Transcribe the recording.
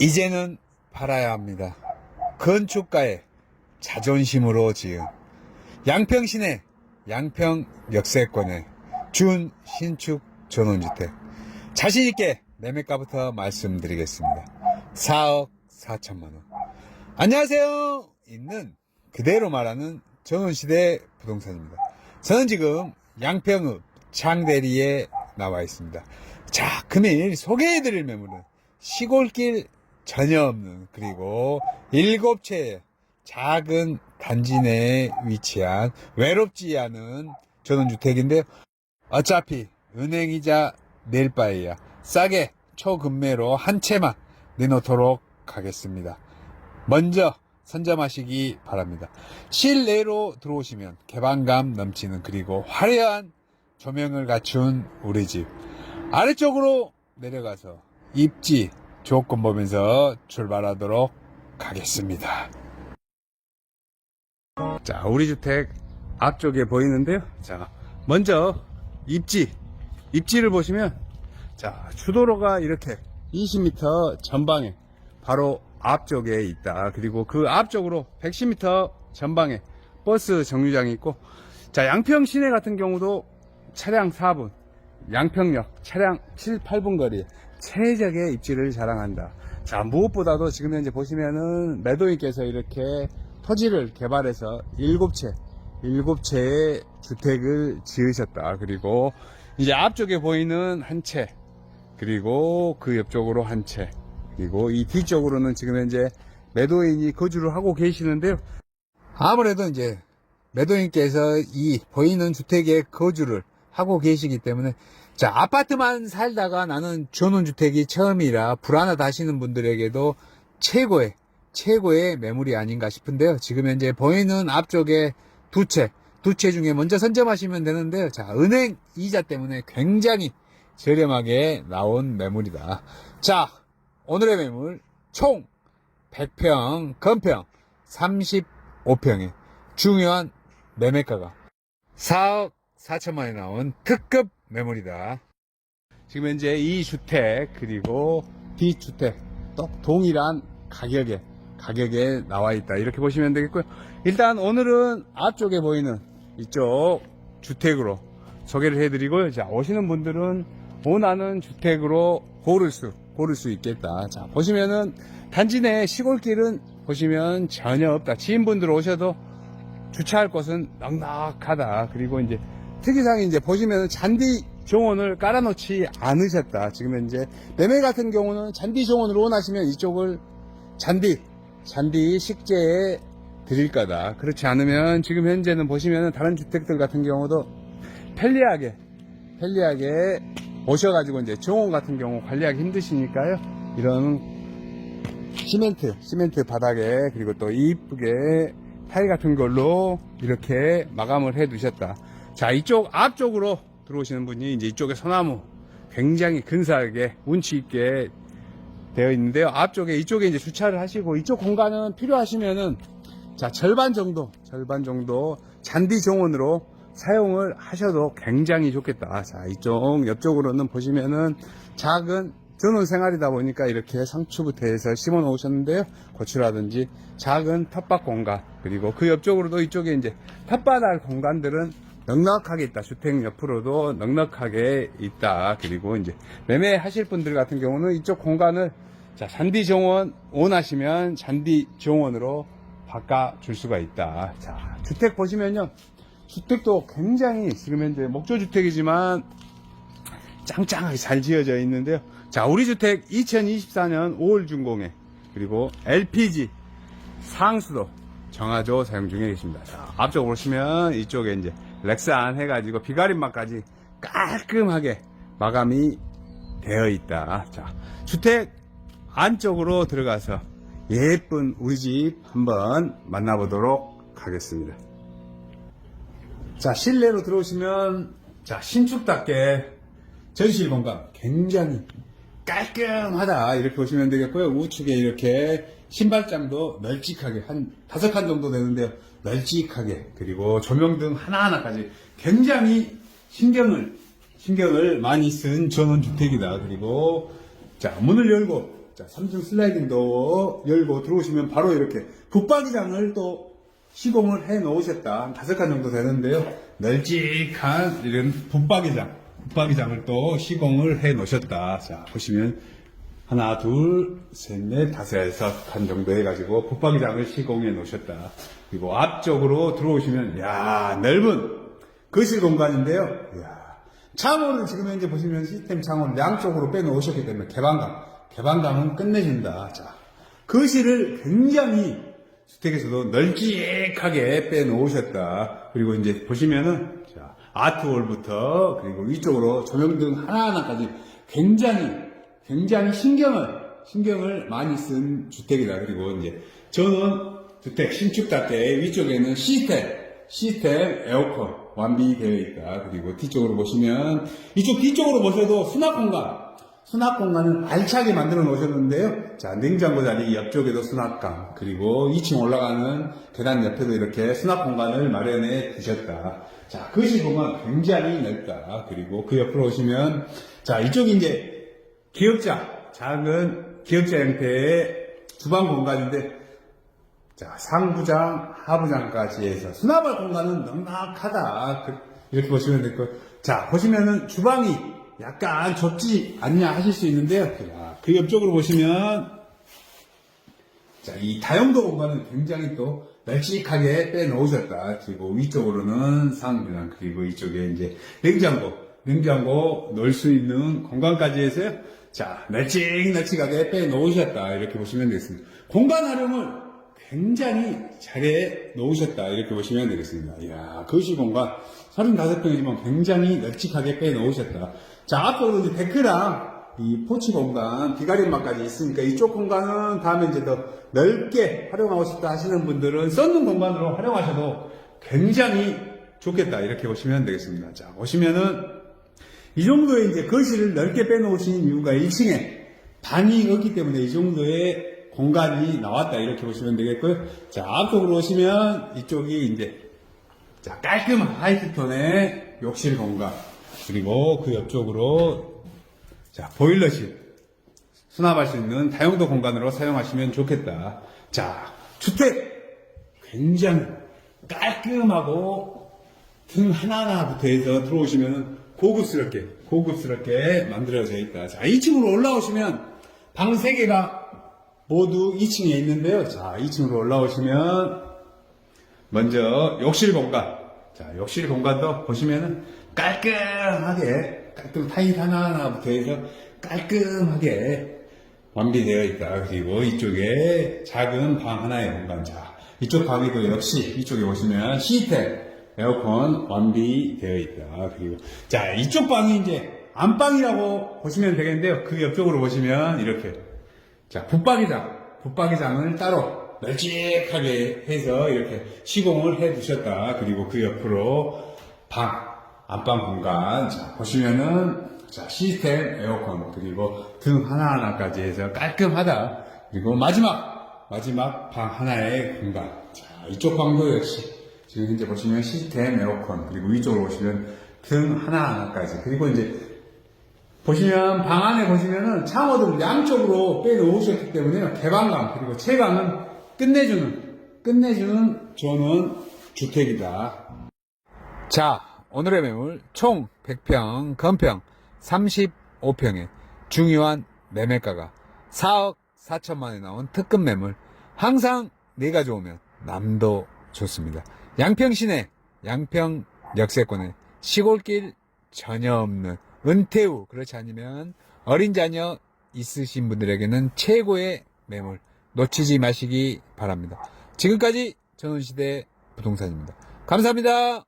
이제는 팔아야 합니다. 건축가의 자존심으로 지은 양평시내 양평 역세권의 준 신축 전원주택 자신있게 매매가부터 말씀드리겠습니다. 4억 4천만원. 안녕하세요. 있는 그대로 말하는 전원시대 부동산입니다. 저는 지금 양평읍 장대리에 나와 있습니다. 자, 금일 소개해드릴 매물은 시골길 전혀 없는 그리고 일곱 채의 작은 단지 내에 위치한 외롭지 않은 전원주택인데요. 어차피 은행이자 낼 바에야 싸게 초금매로 한 채만 내놓도록 하겠습니다. 먼저 선점하시기 바랍니다. 실내로 들어오시면 개방감 넘치는 그리고 화려한 조명을 갖춘 우리 집. 아래쪽으로 내려가서 입지 조건 보면서 출발하도록 하겠습니다. 자, 우리 주택 앞쪽에 보이는데요. 자, 먼저 입지, 입지를 보시면 자, 주도로가 이렇게 20m 전방에 바로 앞쪽에 있다. 그리고 그 앞쪽으로 110m 전방에 버스 정류장이 있고 자, 양평 시내 같은 경우도 차량 4분, 양평역 차량 7, 8분 거리에 최적의 입지를 자랑한다. 자, 무엇보다도 지금 현재 보시면은 매도인께서 이렇게 토지를 개발해서 7채, 7채의 주택을 지으셨다. 그리고 이제 앞쪽에 보이는 한 채, 그리고 그 옆쪽으로 한 채, 그리고 이 뒤쪽으로는 지금 현재 매도인이 거주를 하고 계시는데요. 아무래도 이제 매도인께서 이 보이는 주택에 거주를 하고 계시기 때문에 자 아파트만 살다가 나는 전원주택이 처음이라 불안하다 하시는 분들에게도 최고의 최고의 매물이 아닌가 싶은데요. 지금 현재 보이는 앞쪽에 두채 두 채 중에 먼저 선점하시면 되는데요. 자 은행 이자 때문에 굉장히 저렴하게 나온 매물이다. 자 오늘의 매물 총 100평 건평 35평에 중요한 매매가가 4억 4천만에 나온 특급 매물이다. 지금 현재 이 주택 그리고 뒷주택 또 동일한 가격에 가격에 나와 있다 이렇게 보시면 되겠고요. 일단 오늘은 앞쪽에 보이는 이쪽 주택으로 소개를 해드리고요. 자 오시는 분들은 원하는 주택으로 고를 수 고를 수 있겠다. 자 보시면은 단지 내 시골길은 보시면 전혀 없다. 지인분들 오셔도 주차할 곳은 넉넉하다. 그리고 이제 특이사항 이제 보시면 잔디 정원을 깔아놓지 않으셨다. 지금 현재 매매 같은 경우는 잔디 정원을 원하시면 이쪽을 잔디 잔디 식재에 드릴 거다. 그렇지 않으면 지금 현재는 보시면 다른 주택들 같은 경우도 편리하게 편리하게 오셔가지고 이제 정원 같은 경우 관리하기 힘드시니까요. 이런 시멘트 시멘트 바닥에 그리고 또 이쁘게 타일 같은 걸로 이렇게 마감을 해 두셨다. 자, 이쪽 앞쪽으로 들어오시는 분이 이제 이쪽에 소나무 굉장히 근사하게 운치 있게 되어 있는데요. 앞쪽에 이쪽에 이제 주차를 하시고 이쪽 공간은 필요하시면은 자, 절반 정도, 절반 정도 잔디 정원으로 사용을 하셔도 굉장히 좋겠다. 자, 이쪽 옆쪽으로는 보시면은 작은 전원 생활이다 보니까 이렇게 상추부터 해서 심어 놓으셨는데요. 고추라든지 작은 텃밭 공간, 그리고 그 옆쪽으로도 이쪽에 이제 텃밭 할 공간들은 넉넉하게 있다. 주택 옆으로도 넉넉하게 있다. 그리고 이제 매매하실 분들 같은 경우는 이쪽 공간을 자, 잔디 정원 원하시면 잔디 정원으로 바꿔 줄 수가 있다. 자, 주택 보시면요. 주택도 굉장히 지금 현재 목조 주택이지만 짱짱하게 잘 지어져 있는데요. 자, 우리 주택 2024년 5월 준공에 그리고 LPG 상수도 정화조 사용 중에 계십니다. 자, 앞쪽 보시면 이쪽에 이제 렉산 해가지고 비가림막까지 깔끔하게 마감이 되어 있다. 자, 주택 안쪽으로 들어가서 예쁜 우리 집 한번 만나보도록 하겠습니다. 자, 실내로 들어오시면, 자, 신축답게 전실 공간 굉장히 깔끔하다. 이렇게 보시면 되겠고요. 우측에 이렇게 신발장도 널찍하게 한 다섯 칸 정도 되는데요. 널찍하게. 그리고 조명등 하나하나까지 굉장히 신경을, 신경을 많이 쓴 전원 주택이다. 그리고, 자, 문을 열고 자, 3층 슬라이딩 도어 열고 들어오시면 바로 이렇게 붙박이장을 또 시공을 해 놓으셨다. 한 다섯 칸 정도 되는데요. 널찍한 이런 붙박이장, 붙박이장을 또 시공을 해 놓으셨다. 자, 보시면 하나, 둘, 셋, 넷, 다섯, 여섯 칸 정도 해가지고 붙박이장을 시공해 놓으셨다. 그리고 앞쪽으로 들어오시면, 야 넓은 거실 공간인데요. 이야, 창호를 지금 현재 보시면 시스템 창호를 양쪽으로 빼놓으셨기 때문에 개방감, 개방감은 끝내준다. 자, 거실을 굉장히 주택에서도 널찍하게 빼놓으셨다. 그리고 이제 보시면은, 자, 아트홀부터 그리고 위쪽으로 조명등 하나하나까지 굉장히, 굉장히 신경을, 신경을 많이 쓴 주택이다. 그리고 이제 저는 주택 신축답게 위쪽에는 시스템, 시스템 에어컨 완비되어 있다. 그리고 뒤쪽으로 보시면 이쪽 뒤쪽으로 보셔도 수납 공간, 수납 공간을 알차게 만들어 놓으셨는데요. 자, 냉장고 자리 옆쪽에도 수납감, 그리고 2층 올라가는 계단 옆에도 이렇게 수납 공간을 마련해 두셨다. 자, 거실 공간 굉장히 넓다. 그리고 그 옆으로 오시면, 자, 이쪽이 이제 기역자, 작은 기역자 형태의 주방 공간인데, 자, 상부장, 하부장까지 해서 수납할 공간은 넉넉하다. 그- 이렇게 보시면 될 거예요. 자, 보시면은 주방이 약간 좁지 않냐 하실 수 있는데요. 자, 그 옆쪽으로 보시면, 자, 이 다용도 공간은 굉장히 또 널찍하게 빼놓으셨다. 그리고 위쪽으로는 상부장, 그리고 이쪽에 이제 냉장고, 냉장고 넣을 수 있는 공간까지 해서요. 자, 널찍널찍하게 빼놓으셨다. 이렇게 보시면 되겠습니다. 공간 활용을 굉장히 잘해 놓으셨다. 이렇게 보시면 되겠습니다. 이야, 거실 공간 35평이지만 굉장히 널찍하게 빼 놓으셨다. 자, 앞으로 이제 데크랑 이 포치 공간, 비가림막까지 있으니까 이쪽 공간은 다음에 이제 더 넓게 활용하고 싶다 하시는 분들은 썬룸 공간으로 활용하셔도 굉장히 좋겠다. 이렇게 보시면 되겠습니다. 자, 보시면은 이 정도의 이제 거실을 넓게 빼놓으신 이유가 1층에 방이 없기 때문에 이 정도의 공간이 나왔다 이렇게 보시면 되겠고요. 자 앞쪽으로 오시면 이쪽이 이제 자 깔끔한 하이트톤의 욕실 공간 그리고 그 옆쪽으로 자 보일러실 수납할 수 있는 다용도 공간으로 사용하시면 좋겠다. 자 주택 굉장히 깔끔하고 등 하나하나부터 해서 들어오시면 고급스럽게, 고급스럽게 만들어져 있다. 자, 2층으로 올라오시면 방 3개가 모두 2층에 있는데요. 자, 2층으로 올라오시면 먼저 욕실 공간. 자, 욕실 공간도 보시면은 깔끔하게, 깔끔 타일 하나하나부터 해서 깔끔하게 완비되어 있다. 그리고 이쪽에 작은 방 하나의 공간. 자, 이쪽 방에도 역시 이쪽에 보시면 시스템 에어컨 완비되어 있다. 그리고 자, 이쪽 방이 이제 안방이라고 보시면 되겠는데요. 그 옆쪽으로 보시면 이렇게 자, 붙박이장, 붙박이장을 따로 널찍하게 해서 이렇게 시공을 해 두셨다. 그리고 그 옆으로 방, 안방 공간. 자, 보시면은, 자, 시스템 에어컨, 그리고 등 하나하나까지 해서 깔끔하다. 그리고 마지막, 마지막 방 하나의 공간. 자, 이쪽 방도 역시 지금 현재 보시면 시스템 에어컨, 그리고 위쪽으로 보시면 등 하나하나까지. 그리고 이제 보시면 방 안에 보시면은 창호들을 양쪽으로 빼놓으셨기 때문에 개방감 그리고 체감은 끝내주는 끝내주는 좋은 주택이다. 자 오늘의 매물 총 100평 건평 35평에 중요한 매매가가 4억 4천만에 나온 특급 매물 항상 내가 좋으면 남도 좋습니다. 양평 시내 양평 역세권에 시골길 전혀 없는 은퇴 후 그렇지 않으면 어린 자녀 있으신 분들에게는 최고의 매물 놓치지 마시기 바랍니다. 지금까지 전원시대 부동산입니다. 감사합니다.